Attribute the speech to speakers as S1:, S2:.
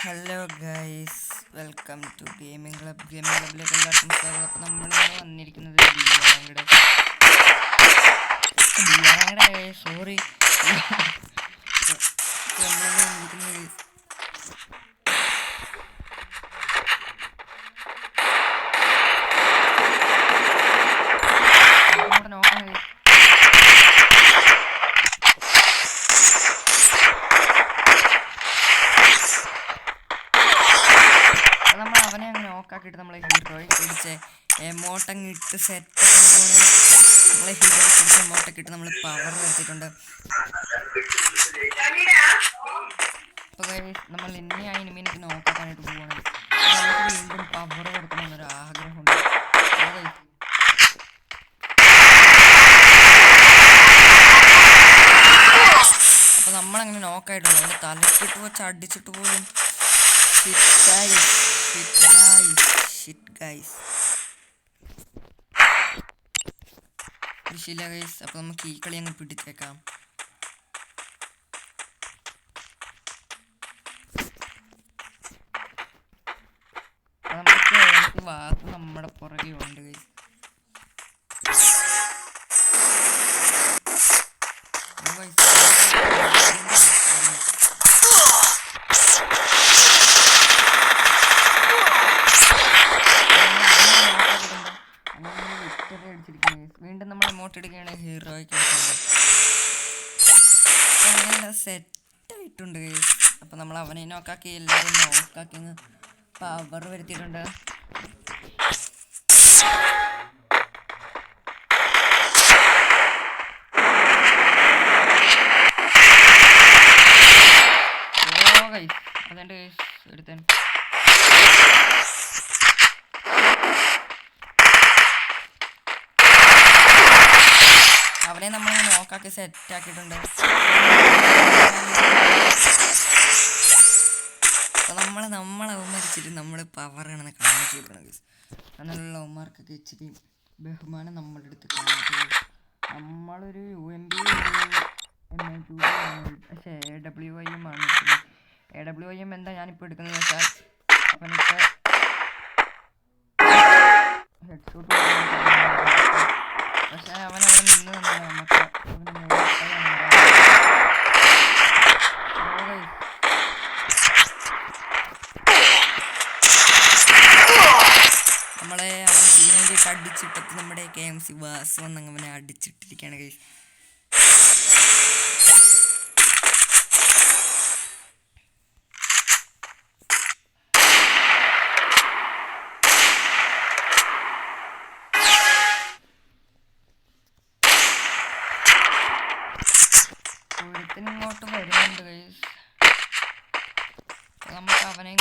S1: Hello guys welcome to gaming club gaming ക്ലബിലേക്ക് എല്ലാവർക്കും സ്വാഗതം. അപ്പോൾ നമ്മൾ വന്നിരിക്കുന്നത് ബിയാറയുടെ ബിയാറയുടെ സോറി നോക്കാം അങ്ങനെ ഇട്ട് നമ്മളെ ഹീറോയെ പിടിച്ച് എമോട്ടങ്ങ് ഇട്ട് സെറ്റ് നമ്മളെ ഹീറോയെ പിടിച്ച് എമോട്ടൊക്കെ ഇട്ട് നമ്മൾ പവർ വരുത്തിയിട്ടുണ്ട് നമ്മൾ എന്നെ ആ നോക്കാനായിട്ട് പോവാണ്. നമുക്ക് വീണ്ടും പവർ കൊടുക്കണമെന്നൊരു ആഗ്രഹമുണ്ട്. അപ്പോൾ നമ്മളങ്ങനെ നോക്കായിട്ടുണ്ട് അതിന്റെ തലക്കിട്ട് വെച്ച് അടിച്ചിട്ട് പോലും guys, shit guys. കൃഷിയില്ല ഗൈസ് അപ്പൊ നമുക്ക് ഈ കളി അങ്ങ് പിടിച്ചേക്കാം നമുക്ക് നമ്മുടെ പുറകെ ഉണ്ട് ഗൈസ് വീണ്ടും നമ്മൾ എമോട്ട് എടുക്കുകയാണ് ഹീറോയ്ക്ക് സെറ്റ് ആയിട്ടുണ്ട് ഗൈസ് അപ്പൊ നമ്മൾ അവനെ നോക്കാക്കി എല്ലാവരും നോക്കാക്കി പവർ വരുത്തിയിട്ടുണ്ട് ഓ ഗൈസ് അതുണ്ട് ഗൈസ് എടുത്തേ അവനെ നമ്മൾ നോക്കാക്കി സെറ്റ് ആക്കിയിട്ടുണ്ട്. നമ്മൾ നമ്മൾ അവന്മാരിച്ചിട്ട് നമ്മൾ പവറാണെന്ന് കാണിച്ചു കൊടുക്കണം അങ്ങനെയുള്ള അവന്മാർക്കൊക്കെ ഇച്ചിരി ബഹുമാനം നമ്മുടെ അടുത്ത് കാണിച്ചത് നമ്മളൊരു U M B M I two പക്ഷേ എ ഡബ്ല്യു ഐ എം ആണ് എ ഡബ്ല്യു ഐ എം എന്താ ഞാനിപ്പോൾ എടുക്കുന്നത് വെച്ചാൽ അപ്പം ഹെഡ്ഷോട്ട് പക്ഷെ അവൻ അവിടെ നിന്ന് തന്നെയാണ് നമുക്ക് അവന് മോശമാണ് നമ്മളെ അവൻ ടീനേജ് അടിച്ചിട്ടപ്പോൾ നമ്മുടെ കെ എം സി വാസ് വന്ന് അങ്ങനെ അടിച്ചിട്ടിരിക്കുകയാണ് കൈ ഇങ്ങോട്ട് വരുന്നുണ്ട് ഗൈസ് നമുക്ക് അവനെ